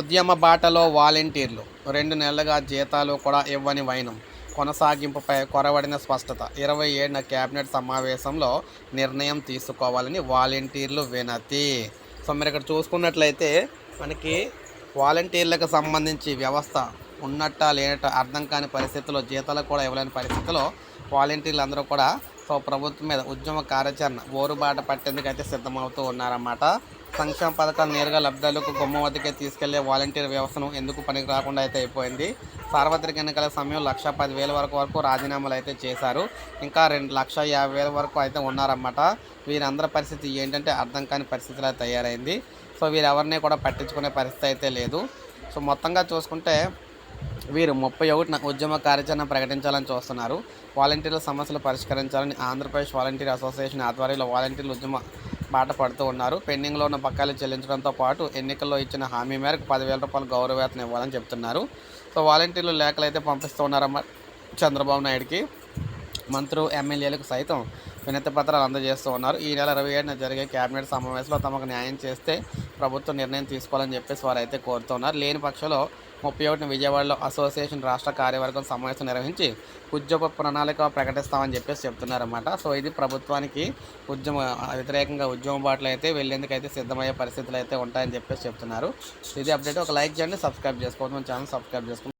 ఉద్యమ బాటలో వాలంటీర్లు. రెండు నెలలుగా జీతాలు కూడా ఇవ్వని వైనం. కొనసాగింపుపై కొరవడిన స్పష్టత. ఇరవై ఏడున కేబినెట్ సమావేశంలో నిర్ణయం తీసుకోవాలని వాలంటీర్లు వినతి. సో మీరు ఇక్కడ చూసుకున్నట్లయితే మనకి వాలంటీర్లకు సంబంధించి వ్యవస్థ ఉన్నట్ట లేనట్ట అర్థం కాని పరిస్థితుల్లో జీతాలు కూడా ఇవ్వలేని పరిస్థితిలో వాలంటీర్లు అందరూ కూడా సో ప్రభుత్వం మీద ఉద్యమ కార్యాచరణ ఓరుబాట పట్టేందుకు అయితే సిద్ధమవుతూ ఉన్నారన్నమాట. సంక్షేమ పథకాలు నేరుగా లబ్ధాలకు గుమ్మ వద్దకే తీసుకెళ్ళే వాలంటీర్ వ్యవస్థను ఎందుకు పనికి రాకుండా అయితే అయిపోయింది? సార్వత్రిక ఎన్నికల సమయం లక్ష పదివేల వరకు వరకు రాజీనామాలు అయితే చేశారు. ఇంకా రెండు లక్ష యాభై వేల వరకు అయితే ఉన్నారన్నమాట. వీరందరి పరిస్థితి ఏంటంటే అర్థం కాని పరిస్థితిలో తయారైంది. సో వీరెవరిని కూడా పట్టించుకునే పరిస్థితి అయితే లేదు. సో మొత్తంగా చూసుకుంటే వీరు ముప్పై ఒకటిన ఉద్యమ కార్యాచరణ ప్రకటించాలని చూస్తున్నారు. వాలంటీర్ల సమస్యలు పరిష్కరించాలని ఆంధ్రప్రదేశ్ వాలంటీర్ అసోసియేషన్ ఆధ్వర్యంలో వాలంటీర్లు ఉద్యమ బాట పడుతూ ఉన్నారు. పెండింగ్లో ఉన్న పక్కాలు చెల్లించడంతో పాటు ఎన్నికల్లో ఇచ్చిన హామీ మేరకు పదివేల రూపాయలు గౌరవేతనం ఇవ్వాలని చెప్తున్నారు సో వాలంటీర్లు లేఖలు అయితే పంపిస్తూ ఉన్నారమ్మ చంద్రబాబు నాయుడుకి. మంత్రులు ఎమ్మెల్యేలకు సైతం వినతి పత్రాలు అందజేస్తూ ఉన్నారు. ఈ నెల ఇరవై ఏడున జరిగే కేబినెట్ సమావేశంలో తమకు న్యాయం చేస్తే ప్రభుత్వం నిర్ణయం తీసుకోవాలని చెప్పేసి వారు అయితే కోరుతున్నారు. లేని పక్షంలో ముప్పై ఒకటిన విజయవాడలో అసోసియేషన్ రాష్ట్ర కార్యవర్గం సమావేశం నిర్వహించి ఉద్యోగ ప్రణాళిక ప్రకటిస్తామని చెప్పేసి చెప్తున్నారన్నమాట. సో ఇది ప్రభుత్వానికి ఉద్యమ వ్యతిరేకంగా ఉద్యమ బాటలు అయితే వెళ్ళేందుకు అయితే సిద్ధమయ్యే పరిస్థితులు అయితే ఉంటాయని చెప్పేసి చెప్తున్నారు. ఇది అప్డేట్. ఒక లైక్ చేయండి సబ్స్క్రైబ్ చేసుకోవద్దు మన ఛానల్ సబ్స్క్రైబ్ చేసుకోండి.